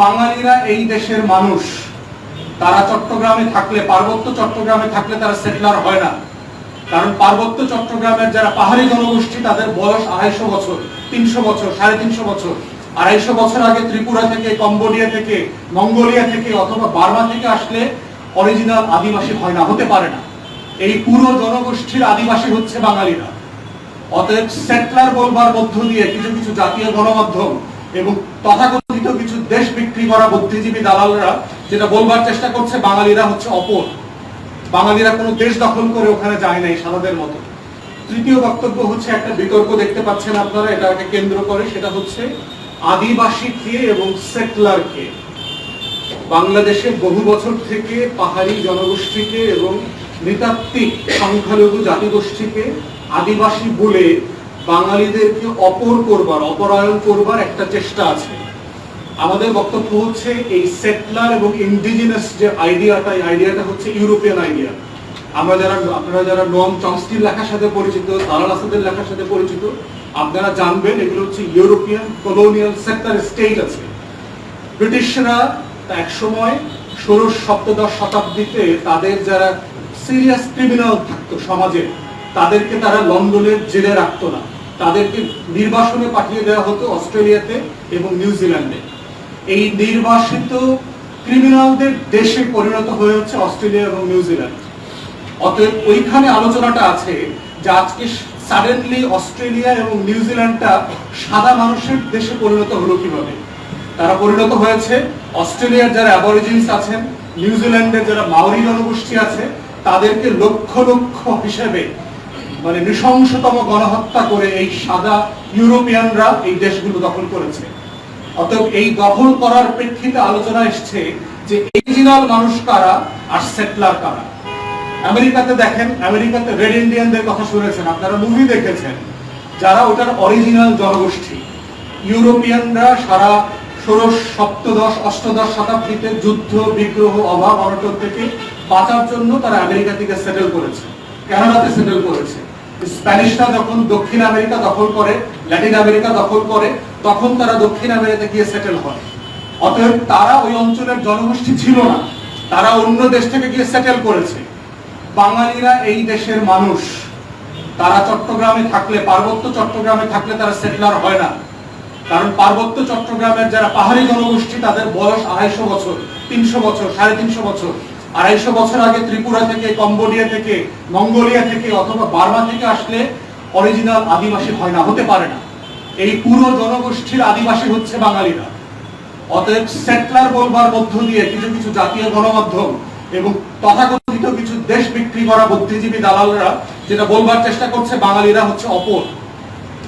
বাঙালিরা এই দেশের মানুষ। তারা চট্টগ্রামে থাকলে, পার্বত্য চট্টগ্রামে থাকলে তারা সেটলার হয় না। কারণ পার্বত্য চট্টগ্রামের যারা পাহাড়ি জনগোষ্ঠী, তাদের বয়স আড়াইশো বছর, তিনশো বছর, সাড়ে তিনশো বছর। আড়াইশো বছর আগে ত্রিপুরা থেকে, কম্বোডিয়া থেকে, মঙ্গোলিয়া থেকে অথবা বার্মা থেকে আসলে অরিজিনাল আদিবাসী হয় না, হতে পারে না। এই পুরো জনগোষ্ঠীর আদিবাসী হচ্ছে বাঙালিরা। অতএব সেটলার বলবার মধ্য দিয়ে কিছু কিছু জাতীয় গণমাধ্যম এবং তথাকথিত দেশ বিক্রি করা বুদ্ধিজীবী দালালরা যেটা বলবার চেষ্টা করছে, বাঙালিরা হচ্ছে অপর। বাঙালিরা কোনো দেশ দখল করে ওখানে যায় নাই সাদাদের মতো। তৃতীয় বক্তব্য হচ্ছে, একটা বিতর্ক দেখতে পাচ্ছেন আপনারা এটাকে কেন্দ্র করে, সেটা হচ্ছে আদিবাসী কে এবং সেটলার কে বাংলাদেশে বহু বছর থেকে পাহাড়ি জনগোষ্ঠীকে এবং নৃতাত্ত্বিক সংখ্যালঘু জাতিগোষ্ঠীকে আদিবাসী বলে বাঙালিদেরকে অপর করবার, অপরায়ণ করবার একটা চেষ্টা আছে। আমাদের বক্তব্য হচ্ছে এই সেটলার এবং ইন্ডিজিনাস যে আইডিয়াটা এই আইডিয়াটা হচ্ছে ইউরোপিয়ান আইডিয়া আমরা যারা, আপনারা যারা নোয়াম চমস্কির লেখার সাথে পরিচিত, দালাল আসাদের লেখার সাথে পরিচিত, আপনারা জানবেন এগুলো হচ্ছে ইউরোপিয়ান কলোনিয়াল সেক্টর স্টেট আছে। ব্রিটিশরা এক সময় ষোড়শ সপ্তদশ শতাব্দীতে তাদের যারা সিরিয়াস ক্রিমিনাল থাকতো সমাজে, তাদেরকে তারা লন্ডনের জেলে রাখতো না। তাদেরকে নির্বাসনে পাঠিয়ে দেওয়া হতো অস্ট্রেলিয়াতে এবং নিউজিল্যান্ডে। এই নির্বাসিত ক্রিমিনালদের দেশে পরিণত হয়ে হচ্ছে অস্ট্রেলিয়া এবং নিউজিল্যান্ড অতএব ওইখানে আলোচনাটা আছে যে আজকে সাডেনলি অস্ট্রেলিয়া এবং নিউজিল্যান্ডটা সাদা মানুষের দেশে পরিণত হলো কীভাবে? তারা পরিণত হয়েছে অস্ট্রেলিয়ার যারা অ্যাবরিজিনস আছেন নিউজিল্যান্ডের যারা মাওরি জনগোষ্ঠী আছে, তাদেরকে লক্ষ লক্ষ হিসেবে মানে নৃশংসতম গণহত্যা করে এই সাদা ইউরোপিয়ানরা এই দেশগুলো দখল করেছে। অতএব এই দখল করার প্রেক্ষিতে আলোচনা এসছে যে অরিজিনাল মানুষ কারা আর সেটলার কারা। আমেরিকাতে দেখেন, আমেরিকাতে রেড ইন্ডিয়ানদের কথা শুনেছেন, আপনারা মুভি দেখেছেন, যারা ওটার অরিজিনাল জনগোষ্ঠী। ইউরোপিয়ানরা সারা ষোড়শ, সপ্তদশ, অষ্টদশ শতাব্দীতে যুদ্ধ, বিগ্রহ, অভাব, অনটন থেকে বাঁচার জন্য তারা আমেরিকা থেকে সেটেল করেছে, কানাডাতে সেটেল করেছে। স্প্যানিশরা যখন দক্ষিণ আমেরিকা দখল করে, ল্যাটিন আমেরিকা দখল করে, তখন তারা দক্ষিণ আমেরিকা গিয়ে সেটেল হয়। অতএব তারা ওই অঞ্চলের জনগোষ্ঠী ছিল না। তারা অন্য দেশ থেকে গিয়ে সেটেল করেছে। বাঙালিরা এই দেশের মানুষ। তারা চট্টগ্রামে থাকলে, পার্বত্য চট্টগ্রামে থাকলে তারা সেটলার হয় না। কারণ পার্বত্য চট্টগ্রামের যারা পাহাড়ি জনগোষ্ঠী, তাদের বয়স আড়াইশো বছর, তিনশো বছর, সাড়ে তিনশো বছর। আড়াইশো বছর আগে ত্রিপুরা থেকে, কম্বোডিয়া থেকে, মঙ্গোলিয়া থেকে অথবা বার্মা থেকে আসলে অরিজিনাল আদিবাসী হয় না, হতে পারে না। এই পুরো জনগোষ্ঠীর আদিবাসী হচ্ছে বাঙালিরা। অতএব সেটলার বলবার মধ্য দিয়ে কিছু কিছু জাতীয় গণমাধ্যম এবং তথাকথিত কিছু দেশ বিক্রি করা বুদ্ধিজীবী দালালরা যেটা বলবার চেষ্টা করছে, বাঙালিরা হচ্ছে অপর।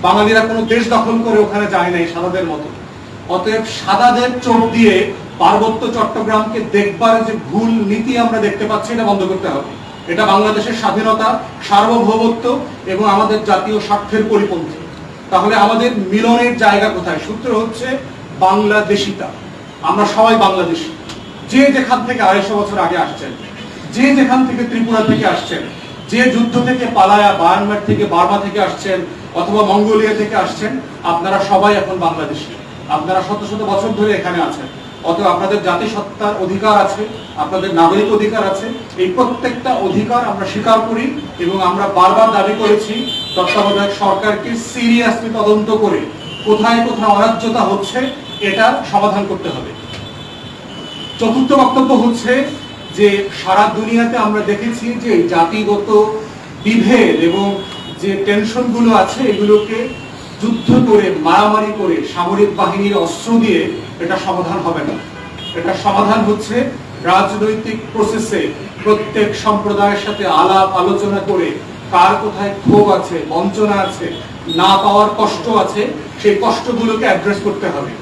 বাঙালিরা কোনো দেশ দখল করে ওখানে যায় নাই সাদাদের মতো। অতএব সাদাদের চোখ দিয়ে পার্বত্য চট্টগ্রামকে দেখবার যে ভুল নীতি আমরা দেখতে পাচ্ছি, এটা বন্ধ করতে হবে। এটা বাংলাদেশের স্বাধীনতা, সার্বভৌমত্ব এবং আমাদের জাতীয় স্বার্থের পরিপন্থী। তাহলে আমাদের মিলনের জায়গা কোথায়? সূত্র হচ্ছে বাংলাদেশিতা। আমরা সবাই বাংলাদেশি। যে যেখান থেকে আড়াইশো বছর আগে আসছেন, যে যেখান থেকে ত্রিপুরা থেকে আসছেন, যে যুদ্ধ থেকে পালায়া বায়ানমার থেকে, বার্মা থেকে আসছেন অথবা মঙ্গোলিয়া থেকে আসছেন, আপনারা সবাই এখন বাংলাদেশি। আপনারা শত শত বছর ধরে এখানে আছেন। অতএব আপনাদের জাতিসত্তার অধিকার আছে, আপনাদের নাগরিক অধিকার আছে। এই প্রত্যেকটা অধিকার আমরা স্বীকার করি এবং আমরা বারবার দাবি করেছি, তত্ত্বাবধায়ক সরকারকে সিরিয়াসলি তদন্ত করে কোথায় কোথায় অরাজ্যতা হচ্ছে, এটা সমাধান করতে হবে। চতুর্থ বক্তব্য হচ্ছে যে সারা দুনিয়াতে আমরা দেখেছি যে জাতিগত বিভেদ এবং যে টেনশনগুলো আছে, এগুলোকে যুদ্ধ করে, মারামারি করে সামরিক বাহিনীর অস্ত্র দিয়ে এটা সমাধান হবে না। এটা সমাধান হচ্ছে রাজনৈতিক প্রসেসে প্রত্যেক সম্প্রদায়ের সাথে আলাপ আলোচনা করে কার কোথায় ক্ষোভ আছে, বঞ্চনা আছে, না পাওয়ার কষ্ট আছে, সেই কষ্টগুলোকে অ্যাড্রেস করতে হবে।